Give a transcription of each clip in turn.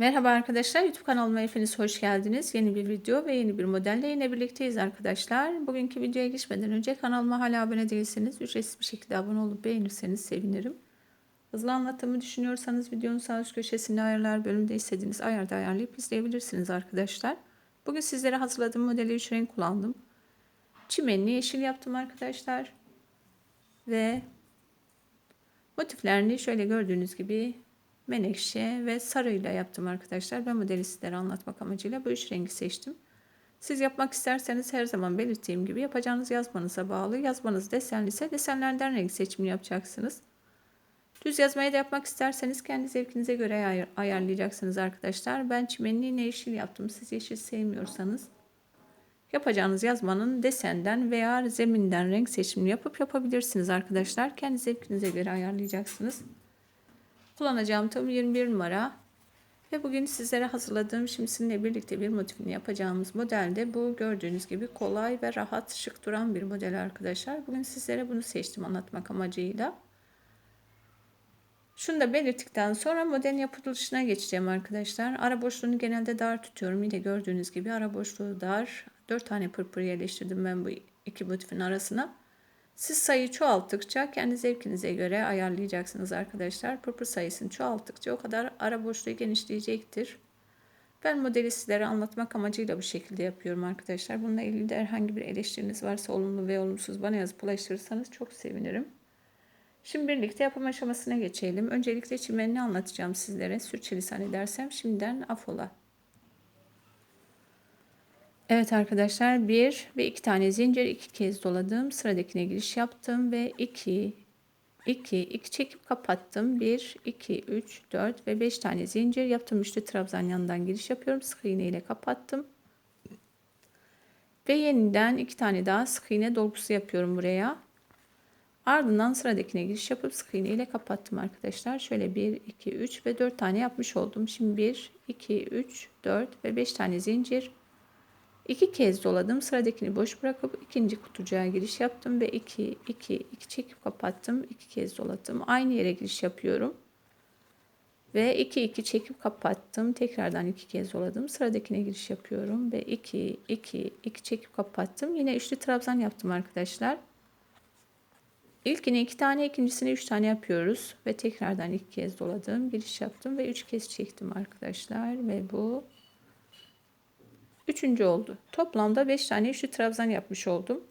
Merhaba arkadaşlar, YouTube kanalıma hepiniz hoş geldiniz. Yeni bir video ve yeni bir modelle yine birlikteyiz arkadaşlar. Bugünkü videoya geçmeden önce kanalıma hala abone değilseniz ücretsiz bir şekilde abone olup beğenirseniz sevinirim. Hızlı anlatımı düşünüyorsanız videonun sağ üst köşesinde ayarlar bölümünde istediğiniz ayarda ayarlayıp izleyebilirsiniz arkadaşlar. Bugün sizlere hazırladığım modeli 3 renk kullandım. Çimenli yeşil yaptım arkadaşlar. Ve motiflerini şöyle gördüğünüz gibi menekşe ve sarıyla yaptım arkadaşlar. Ben modeli sizlere anlatmak amacıyla bu üç rengi seçtim. Siz yapmak isterseniz her zaman belirttiğim gibi yapacağınız yazmanıza bağlı. Yazmanız desenli ise desenlerden renk seçimini yapacaksınız. Düz yazmayı da yapmak isterseniz kendi zevkinize göre ayar ayarlayacaksınız arkadaşlar. Ben çimenli yine yeşil yaptım. Siz yeşil sevmiyorsanız yapacağınız yazmanın desenden veya zeminden renk seçimini yapıp yapabilirsiniz arkadaşlar. Kendi zevkinize göre ayarlayacaksınız. Kullanacağım tam 21 numara. Ve bugün sizlere hazırladığım şimdi sizinle birlikte bir motifini yapacağımız modelde bu gördüğünüz gibi kolay ve rahat şık duran bir model arkadaşlar. Bugün sizlere bunu seçtim anlatmak amacıyla. Şunu da belirttikten sonra modelin yapılışına geçeceğim arkadaşlar. Ara boşluğunu genelde dar tutuyorum. Yine gördüğünüz gibi ara boşluğu dar. 4 tane pırpır yerleştirdim ben bu iki motifin arasına. Siz sayı çoğalttıkça kendi zevkinize göre ayarlayacaksınız arkadaşlar. Pırpır sayısını çoğalttıkça o kadar ara boşluğu genişleyecektir. Ben modeli sizlere anlatmak amacıyla bu şekilde yapıyorum arkadaşlar. Bununla ilgili de herhangi bir eleştiriniz varsa olumlu ve olumsuz bana yazıp ulaştırırsanız çok sevinirim. Şimdi birlikte yapım aşamasına geçelim. Öncelikle çimenini anlatacağım sizlere. Sürçülisan edersem şimdiden afola. Evet arkadaşlar bir ve iki tane zincir iki kez doladım. Sıradakine giriş yaptım ve iki, iki, iki çekip kapattım. Bir, iki, üç, dört ve beş tane zincir yaptım. Üçlü trabzan yanından giriş yapıyorum. Sık iğne ile kapattım. Ve yeniden iki tane daha sık iğne dolgusu yapıyorum buraya. Ardından sıradakine giriş yapıp sık iğne ile kapattım arkadaşlar. Şöyle 1, 2, 3 ve 4 tane yapmış oldum. Şimdi 1, 2, 3, 4 ve 5 tane zincir İki kez doladım. Sıradakini boş bırakıp ikinci kutucuğa giriş yaptım ve iki, iki, iki çekip kapattım. iki kez doladım. Aynı yere giriş yapıyorum. Ve iki, iki çekip kapattım. Tekrardan iki kez doladım. Sıradakine giriş yapıyorum ve iki, iki, iki çekip kapattım. Yine üçlü trabzan yaptım arkadaşlar. İlkine iki tane, ikincisine üç tane yapıyoruz ve tekrardan iki kez doladım, giriş yaptım ve üç kez çektim arkadaşlar ve bu Üçüncü oldu. Toplamda 5 tane üçlü trabzan yapmış oldum.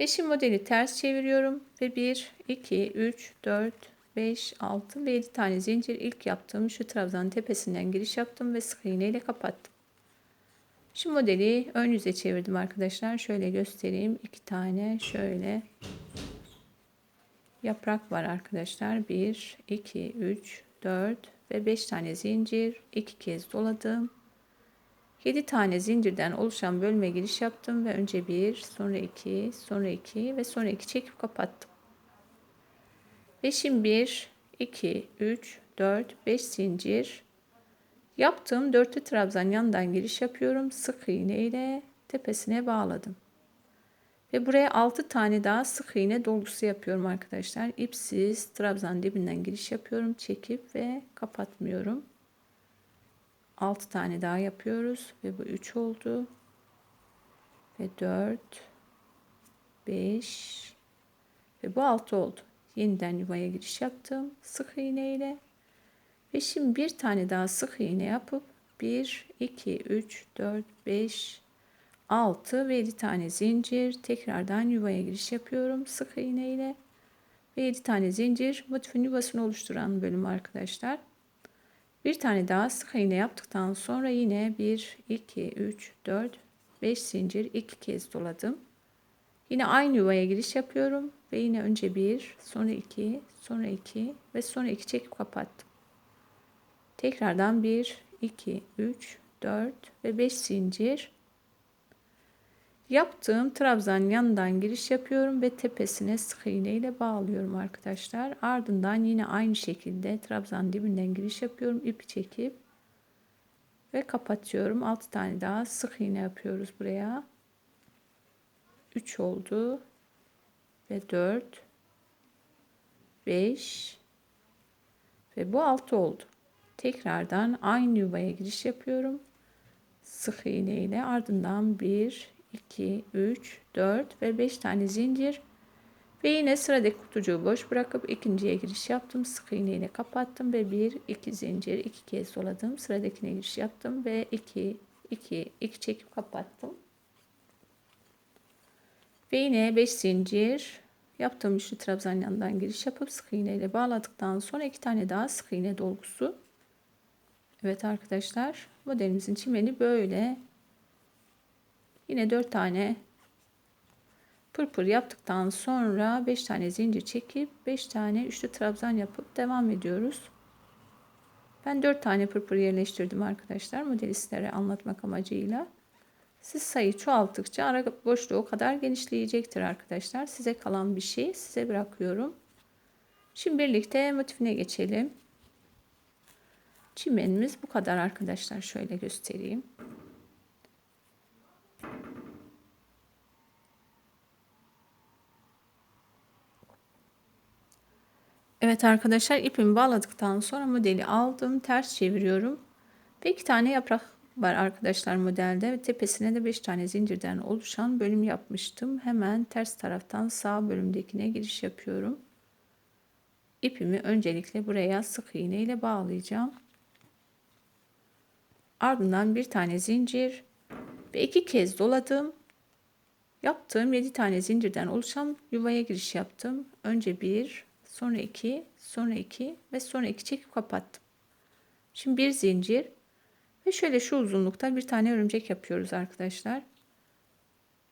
Ve şimdi modeli ters çeviriyorum. Ve 1, 2, 3, 4, 5, 6 ve 7 tane zincir ilk yaptığım şu trabzanın tepesinden giriş yaptım ve sık iğne ile kapattım. Şu modeli ön yüze çevirdim arkadaşlar. Şöyle göstereyim. 2 tane şöyle yaprak var arkadaşlar. 1, 2, 3, 4 ve 5 tane zincir. 2 kez doladım. 7 tane zincirden oluşan bölme giriş yaptım ve önce 1, sonra 2, sonra 2 ve sonra 2 çekip kapattım. Ve şimdi 1, 2, 3, 4, 5 zincir yaptığım dörtlü trabzan yandan giriş yapıyorum. Sık iğne ile tepesine bağladım. Ve buraya 6 tane daha sık iğne dolgusu yapıyorum arkadaşlar. İpsiz trabzan dibinden giriş yapıyorum. Çekip ve kapatmıyorum. 6 tane daha yapıyoruz ve bu 3 oldu. Ve 4 5 ve bu 6 oldu. Yeniden yuvaya giriş yaptım sık iğne ile. Ve şimdi bir tane daha sık iğne yapıp 1 2 3 4 5 6 ve 7 tane zincir tekrardan yuvaya giriş yapıyorum sık iğne ile. Ve 7 tane zincir motifin yuvasını oluşturan bölüm arkadaşlar. Bir tane daha sık iğne yaptıktan sonra yine 1, 2, 3, 4, 5 zincir iki kez doladım. Yine aynı yuvaya giriş yapıyorum ve yine önce 1, sonra 2, sonra 2 ve sonra 2 çekip kapattım. Tekrardan 1, 2, 3, 4 ve 5 zincir Yaptığım trabzan yanından giriş yapıyorum ve tepesine sık iğne ile bağlıyorum arkadaşlar. Ardından yine aynı şekilde trabzan dibinden giriş yapıyorum. ipi çekip ve kapatıyorum. 6 tane daha sık iğne yapıyoruz buraya. 3 oldu ve 4 5 ve bu 6 oldu. Tekrardan aynı yuvaya giriş yapıyorum. Sık iğne ile ardından 1, 2, 3, 4 ve 5 tane zincir ve yine sıradaki kutucuğu boş bırakıp ikinciye giriş yaptım. Sık iğne ile kapattım ve 1, 2 zincir, 2 kez doladım. Sıradakine giriş yaptım ve 2, 2, 2 çekip kapattım. Ve yine 5 zincir yaptığım üçlü trabzan yanından giriş yapıp sık iğne ile bağladıktan sonra iki tane daha sık iğne dolgusu. Evet arkadaşlar modelimizin çimeni böyle. Yine 4 tane pırpır yaptıktan sonra 5 tane zincir çekip 5 tane üçlü trabzan yapıp devam ediyoruz. Ben 4 tane pırpır yerleştirdim arkadaşlar modeli sizlere anlatmak amacıyla. Siz sayı çoğalttıkça ara boşluğu kadar genişleyecektir arkadaşlar. Size kalan bir şey size bırakıyorum. Şimdi birlikte motifine geçelim. Çimenimiz bu kadar arkadaşlar. Şöyle göstereyim. Evet arkadaşlar ipimi bağladıktan sonra modeli aldım. Ters çeviriyorum. Ve iki tane yaprak var arkadaşlar modelde. Ve tepesine de 5 tane zincirden oluşan bölüm yapmıştım. Hemen ters taraftan sağ bölümdekine giriş yapıyorum. İpimi öncelikle buraya sık iğne ile bağlayacağım. Ardından bir tane zincir ve iki kez doladım. Yaptığım 7 tane zincirden oluşan yuvaya giriş yaptım. Önce bir, sonra iki, sonra iki ve sonra iki çekip kapattım. Şimdi bir zincir ve şöyle şu uzunlukta bir tane örümcek yapıyoruz arkadaşlar.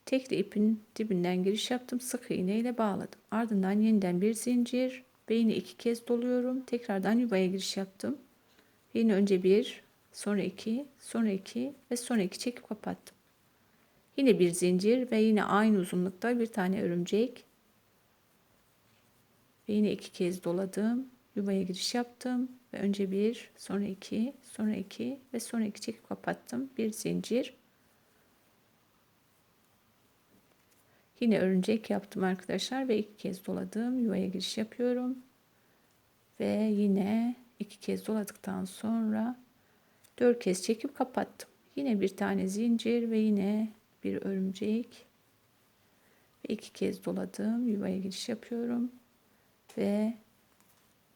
Tekli ipin dibinden giriş yaptım. Sık iğne ile bağladım. Ardından yeniden bir zincir ve yine iki kez doluyorum. Tekrardan yuvaya giriş yaptım. Yine önce bir, sonra iki, sonra iki ve sonra iki çekip kapattım. Yine bir zincir ve yine aynı uzunlukta bir tane örümcek. Ve yine iki kez doladım. Yuvaya giriş yaptım ve önce bir, sonra iki, sonra iki ve sonra iki çekip kapattım. Bir zincir. Yine örümcek yaptım arkadaşlar ve iki kez doladım. Yuvaya giriş yapıyorum. Ve yine iki kez doladıktan sonra dört kez çekip kapattım. Yine bir tane zincir ve yine bir örümcek. Ve iki kez doladım. Yuvaya giriş yapıyorum. Ve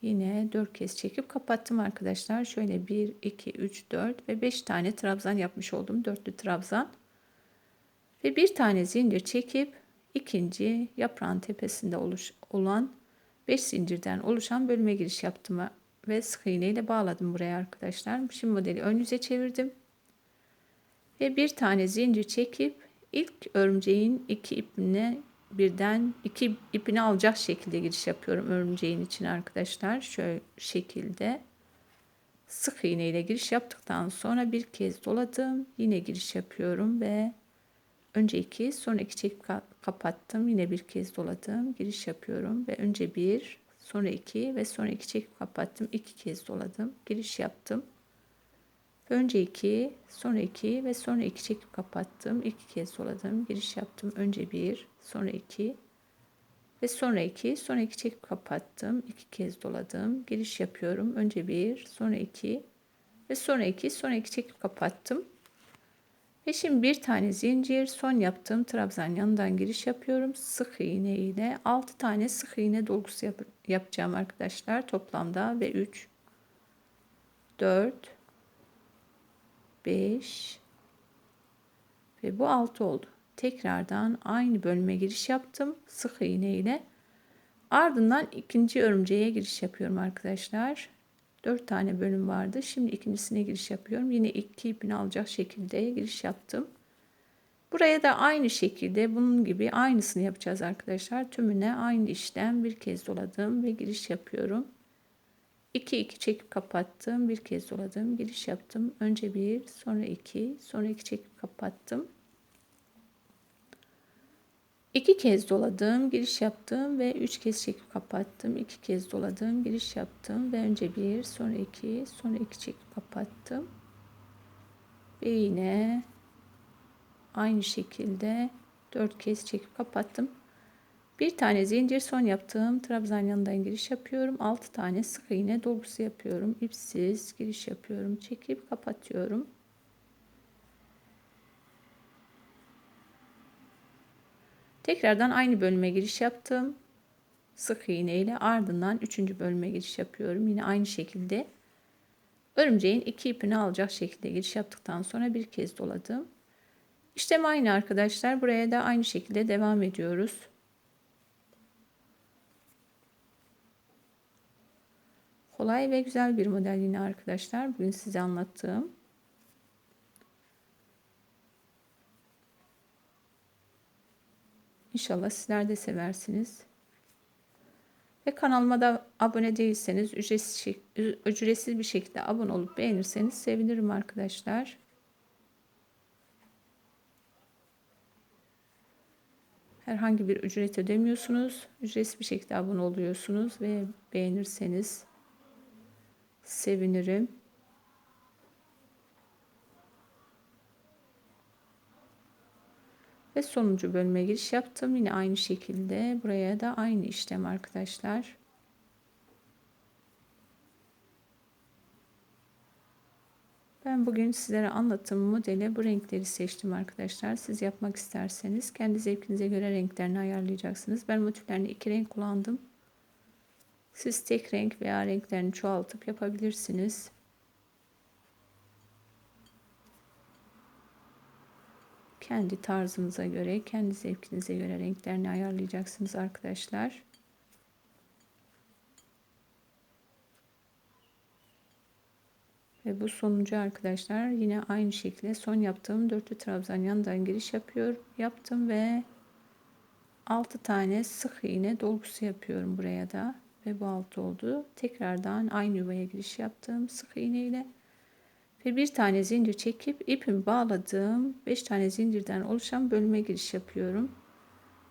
Yine 4 kez çekip kapattım arkadaşlar. Şöyle 1, 2, 3, 4 ve 5 tane trabzan yapmış oldum. Dörtlü trabzan. Ve bir tane zincir çekip ikinci yaprağın tepesinde oluş, olan 5 zincirden oluşan bölüme giriş yaptım ve sık iğne ile bağladım buraya arkadaşlar. Şimdi modeli ön yüze çevirdim. Ve bir tane zincir çekip ilk örümceğin iki ipine birden iki ipini alacak şekilde giriş yapıyorum örümceğin için arkadaşlar. Şöyle şekilde sık iğne ile giriş yaptıktan sonra bir kez doladım. Yine giriş yapıyorum ve önce iki sonra iki çekip kapattım. Yine bir kez doladım. Giriş yapıyorum ve önce bir sonra iki ve sonra iki çekip kapattım. iki kez doladım. Giriş yaptım. Önce 2, sonra 2 ve sonra 2 çekip kapattım. 2 kez doladım. Giriş yaptım. Önce 1, sonra 2 ve sonra 2, sonra 2 çekip kapattım. 2 kez doladım. Giriş yapıyorum. Önce 1, sonra 2 ve sonra 2, sonra 2 çekip kapattım. Ve şimdi bir tane zincir son yaptığım trabzan yanından giriş yapıyorum. Sık iğne ile 6 tane sık iğne dolgusu yap yapacağım arkadaşlar toplamda ve 3 4 5 ve bu 6 oldu. Tekrardan aynı bölüme giriş yaptım. Sık iğne ile. Ardından ikinci örümceğe giriş yapıyorum arkadaşlar. 4 tane bölüm vardı. Şimdi ikincisine giriş yapıyorum. Yine iki ipini alacak şekilde giriş yaptım. Buraya da aynı şekilde bunun gibi aynısını yapacağız arkadaşlar. Tümüne aynı işlem bir kez doladım ve giriş yapıyorum. 2 2 çekip kapattım. Bir kez doladım. Giriş yaptım. Önce bir, sonra iki, sonra iki çekip kapattım. İki kez doladım, giriş yaptım ve üç kez çekip kapattım. İki kez doladım, giriş yaptım ve önce bir, sonra iki, sonra iki çekip kapattım. Ve yine aynı şekilde dört kez çekip kapattım. Bir tane zincir son yaptığım trabzan yanından giriş yapıyorum. 6 tane sık iğne dolgusu yapıyorum. İpsiz giriş yapıyorum. Çekip kapatıyorum. Tekrardan aynı bölüme giriş yaptım. Sık iğne ile ardından 3. bölüme giriş yapıyorum. Yine aynı şekilde örümceğin iki ipini alacak şekilde giriş yaptıktan sonra bir kez doladım. İşlem aynı arkadaşlar. Buraya da aynı şekilde devam ediyoruz. Kolay ve güzel bir model yine arkadaşlar. Bugün size anlattığım. İnşallah sizler de seversiniz. Ve kanalıma da abone değilseniz ücretsiz, ücretsiz bir şekilde abone olup beğenirseniz sevinirim arkadaşlar. Herhangi bir ücret ödemiyorsunuz. Ücretsiz bir şekilde abone oluyorsunuz ve beğenirseniz sevinirim. Ve sonuncu bölüme giriş yaptım. Yine aynı şekilde buraya da aynı işlem arkadaşlar. Ben bugün sizlere anlattığım modeli bu renkleri seçtim arkadaşlar. Siz yapmak isterseniz kendi zevkinize göre renklerini ayarlayacaksınız. Ben motiflerini iki renk kullandım. Siz tek renk veya renklerini çoğaltıp yapabilirsiniz. Kendi tarzınıza göre, kendi zevkinize göre renklerini ayarlayacaksınız arkadaşlar. Ve bu sonuncu arkadaşlar yine aynı şekilde son yaptığım dörtlü trabzan yandan giriş yapıyorum. Yaptım ve 6 tane sık iğne dolgusu yapıyorum buraya da ve bu alt oldu. Tekrardan aynı yuvaya giriş yaptım sık iğne ile ve bir tane zincir çekip ipimi bağladığım 5 tane zincirden oluşan bölüme giriş yapıyorum.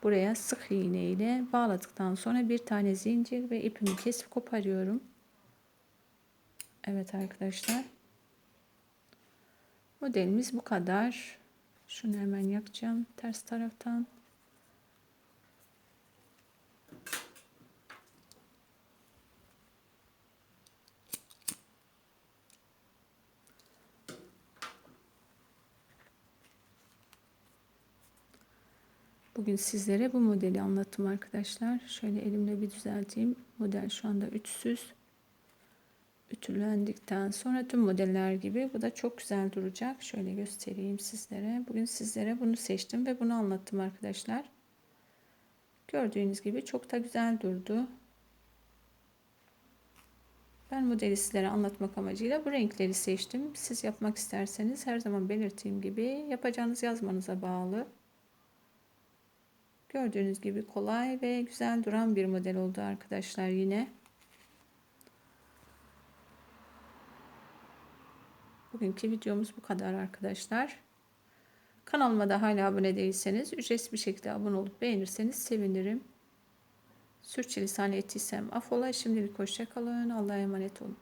Buraya sık iğne ile bağladıktan sonra bir tane zincir ve ipimi kesip koparıyorum. Evet arkadaşlar. Modelimiz bu kadar. Şunu hemen yakacağım ters taraftan. Bugün sizlere bu modeli anlattım arkadaşlar. Şöyle elimle bir düzelteyim. Model şu anda üçsüz. Ütülendikten sonra tüm modeller gibi bu da çok güzel duracak. Şöyle göstereyim sizlere. Bugün sizlere bunu seçtim ve bunu anlattım arkadaşlar. Gördüğünüz gibi çok da güzel durdu. Ben modeli sizlere anlatmak amacıyla bu renkleri seçtim. Siz yapmak isterseniz her zaman belirttiğim gibi yapacağınız yazmanıza bağlı. Gördüğünüz gibi kolay ve güzel duran bir model oldu arkadaşlar yine. Bugünkü videomuz bu kadar arkadaşlar. Kanalıma da hala abone değilseniz ücretsiz bir şekilde abone olup beğenirseniz sevinirim. Sürçülisan ettiysem affola. Şimdilik hoşçakalın. Allah'a emanet olun.